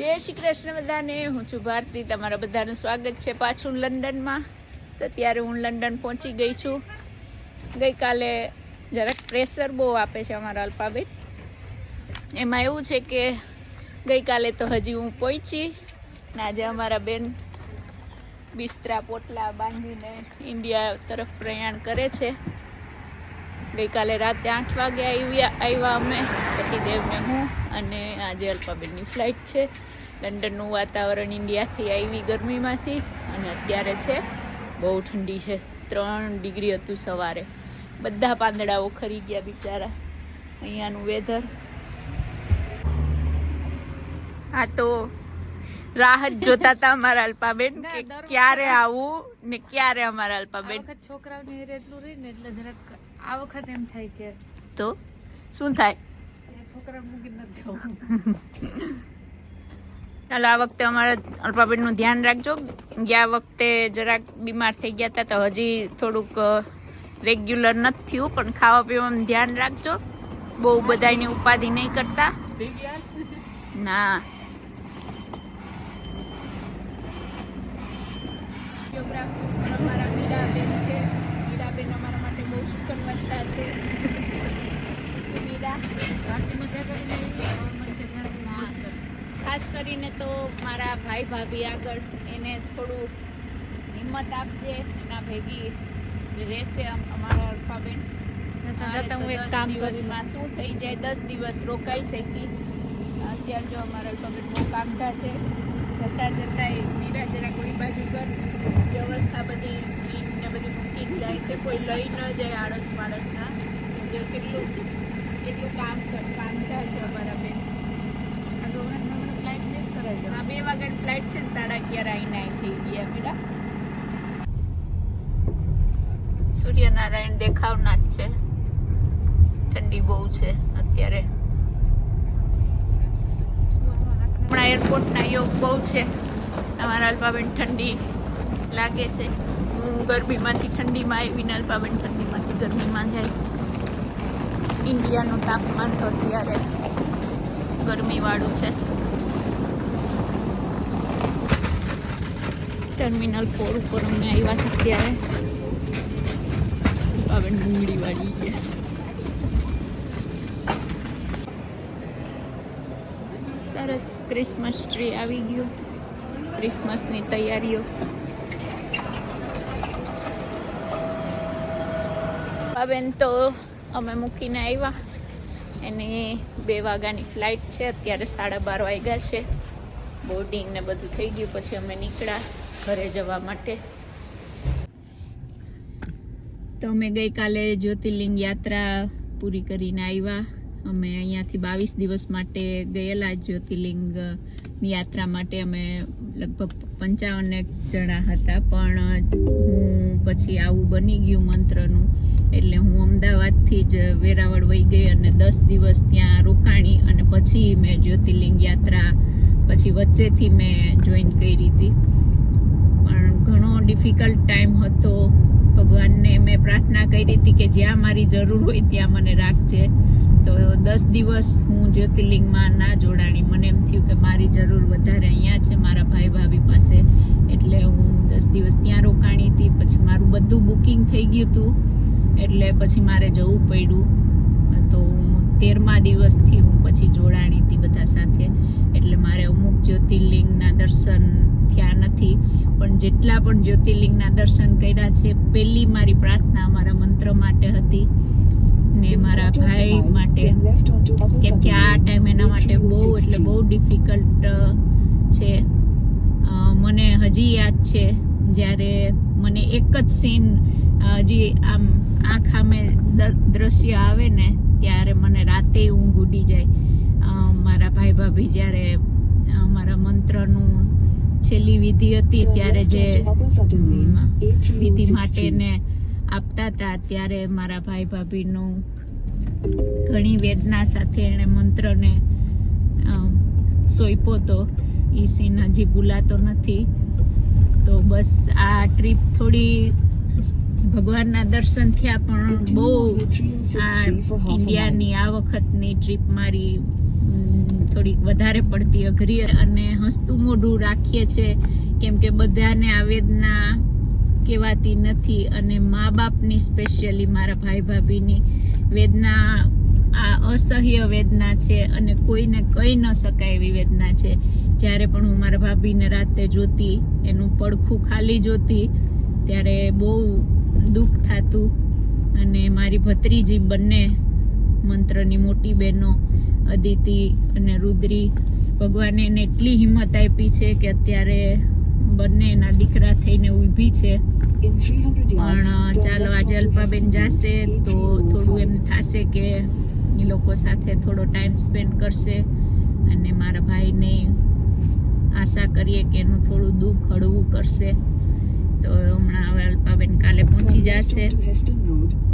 જય શ્રી કૃષ્ણ બધાને. હું છું ભારતી. તમારા બધાનું સ્વાગત છે પાછું લંડનમાં. તો ત્યારે હું લંડન પહોંચી ગઈ છું. ગઈકાલે જરાક પ્રેશર બહુ આપે છે અમારા અલ્પાબેન એમાં એવું છે કે ગઈકાલે તો હજી હું પહોંચી. ને આજે અમારા બેન બિસ્તરા પોટલા બાંધીને ઇન્ડિયા તરફ પ્રયાણ કરે છે. ગઈકાલે રાતે આઠ વાગે આવ્યા આવ્યા અમે. પતિદેવને હું અને આજે અલ્પાબેનની ફ્લાઇટ છે. લંડનનું વાતાવરણ ઇન્ડિયાથી આવી ગરમીમાંથી અને અત્યારે છે બહુ ઠંડી છે. ત્રણ ડિગ્રી હતું સવારે. બધા પાંદડાઓ ખરી ગયા બિચારા. અહીંયાનું વેધર આ તો રાહત જોતા હતા અમારા અલ્પાબેન કે ક્યારે આવું ને ક્યારે અમારા અલ્પાબેન. વખત એટલું રહી ને એટલે જરાક આ વખત એમ થાય કે તો શું થાય? ચાલો આ વખતે અમારા અલ્પાબેનનું ધ્યાન રાખજો. ગયા વખતે જરાક બીમાર થઈ ગયા હતા તો હજી થોડુંક રેગ્યુલર નથી થયું પણ ખાવા પીવામાં ધ્યાન રાખજો. બહુ બધાની ઉપાધિ નહીં કરતા. ના. અમારા મીરાબેન છે. મીરાબેન અમારા માટે બહુ સુકનવત્તા છે. ખાસ કરીને તો મારા ભાઈ ભાભી આગળ એને થોડું હિંમત આપજે ના ભેગી રહેશે અમ- અમારા અલ્ફાબેન. જતા મારે તો હું એક કામ કરી દિવસમાં શું થઈ જાય દસ દિવસ રોકાઈ શકી. અત્યારે જો અમારા અલ્પાબેન બહુ કામતા છે. જતાં જતાં એ મીરા જરા કોઈ બાજુ કર. વ્યવસ્થા બધી મીટ ને બધી મૂકી જાય છે. કોઈ લઈ ન જાય આળસ માણસના જો કેટલું કેટલું કામ કામ ચાલશે અમારા ફ્લાઇટ છે. ને સાડા અગિયાર અહીં થઈ ગયા બેટા સૂર્યનારાયણ દેખાવના જ છે. ઠંડી બહુ છે અત્યારે. હમણાં એરપોર્ટના યોગ બહુ છે. અમારા અલ્પાબેન ઠંડી લાગે છે. હું ગરમીમાંથી ઠંડીમાં આવીને અલ્પાબેન ઠંડીમાંથી ગરમીમાં જાય. ઇન્ડિયાનું તાપમાન તો અત્યારે ગરમીવાળું છે ટર્મિનલ ફોર ઉપર અમે આવ્યા છે ત્યારે પાવન ડુંગળી વાળી ગયા સરસ ક્રિસમસ ટ્રી આવી ગયું ક્રિસમસની તૈયારીઓ પાવેન તો અમે મૂકીને આવ્યા એની બે વાગ્યાની ફ્લાઇટ છે, અત્યારે સાડા બાર વાગ્યા છે. બોર્ડિંગ ને બધું થઈ ગયું, પછી અમે નીકળ્યા ઘરે જવા માટે. તો અમે ગઈકાલે જ્યોતિર્લિંગ યાત્રા પૂરી કરીને આવ્યા અમે અહીંયાથી બાવીસ દિવસ માટે ગયેલા જ્યોતિર્લિંગ યાત્રા માટે. અમે લગભગ પંચાવન જણા હતા, પણ હું પછી આવું બની ગયું મંત્રનું. એટલે હું અમદાવાદથી જ વેરાવળ વહી ગઈ અને દસ દિવસ ત્યાં રોકાણી અને પછી મેં જ્યોતિર્લિંગ યાત્રા પછી વચ્ચેથી મેં જોઈન કરી હતી. પણ ઘણો ડિફિકલ્ટ ટાઈમ હતો. ભગવાનને મેં પ્રાર્થના કરી હતી કે જ્યાં મારી જરૂર હોય ત્યાં મને રાખજે. તો દસ દિવસ હું જ્યોતિર્લિંગમાં ના જોડાણી. મને એમ થયું કે મારી જરૂર વધારે અહીંયા છે, મારા ભાઈ ભાભી પાસે. એટલે હું દસ દિવસ ત્યાં રોકાણી હતી. પછી મારું બધું બુકિંગ થઈ ગયું હતું. એટલે પછી મારે જવું પડ્યું. તો હું તેરમા દિવસથી હું પછી જોડાણી હતી બધા સાથે. એટલે મારે અમુક જ્યોતિર્લિંગના દર્શન થયા નથી. પણ જેટલા પણ જ્યોતિર્લિંગના દર્શન કર્યા છે પહેલી મારી પ્રાર્થના મારા મંત્ર માટે હતી ને મારા ભાઈ માટે. કેમ કે આ ટાઈમ એના માટે બહુ એટલે બહુ ડિફિકલ્ટ છે. મને હજી યાદ છે જ્યારે મને એક જ સીન હજી આમ આંખ સામે દ્રશ્ય આવે ને, ત્યારે મને રાતે ઊંઘ ઉડી જાય. મારા ભાઈ ભાભી જ્યારે મારા મંત્રનું છેલ્લી વિધિ હતી, ત્યારે જે વિધિ માટેને આપતા હતા, ત્યારે મારા ભાઈ ભાભીનું ઘણી વેદના સાથે એણે મંત્રને સોંપ્યો તો. એ સીન હજી ભૂલાતો નથી. તો બસ આ ટ્રીપ થોડી ભગવાનના દર્શન થયા પણ બહુ આ ઇન્ડિયાની આ વખતની ટ્રીપ મારી થોડીક વધારે પડતી અઘરી અને હસતું મોઢું રાખીએ છે કેમ કે બધાને આ વેદના કહેવાતી નથી અને મા બાપની સ્પેશિયલી મારા ભાઈ ભાભીની વેદના આ અસહ્ય વેદના છે અને કોઈને કહી ન શકાય એવી વેદના છે. જ્યારે પણ હું મારા ભાભીને રાતે જોતી એનું પડખું ખાલી જોતી ત્યારે બહુ દુઃખ થતું અને મારી ભત્રીજી બંને મંત્રની મોટી બહેનો, અદિતિ અને રુદ્રી, ભગવાને એને એટલી હિંમત આપી છે કે અત્યારે બંને એના દીકરા થઈને ઊભી છે. પણ ચાલો, આજે અલ્પાબેન જાશે તો થોડું એમ થશે કે એ લોકો સાથે થોડો ટાઈમ સ્પેન્ડ કરશે અને મારા ભાઈને આશા કરીએ કે એનું થોડું દુઃખ હળવું કરશે. તો હમણાં હવે અલ્પાબેન કાલે પહોંચી જશે.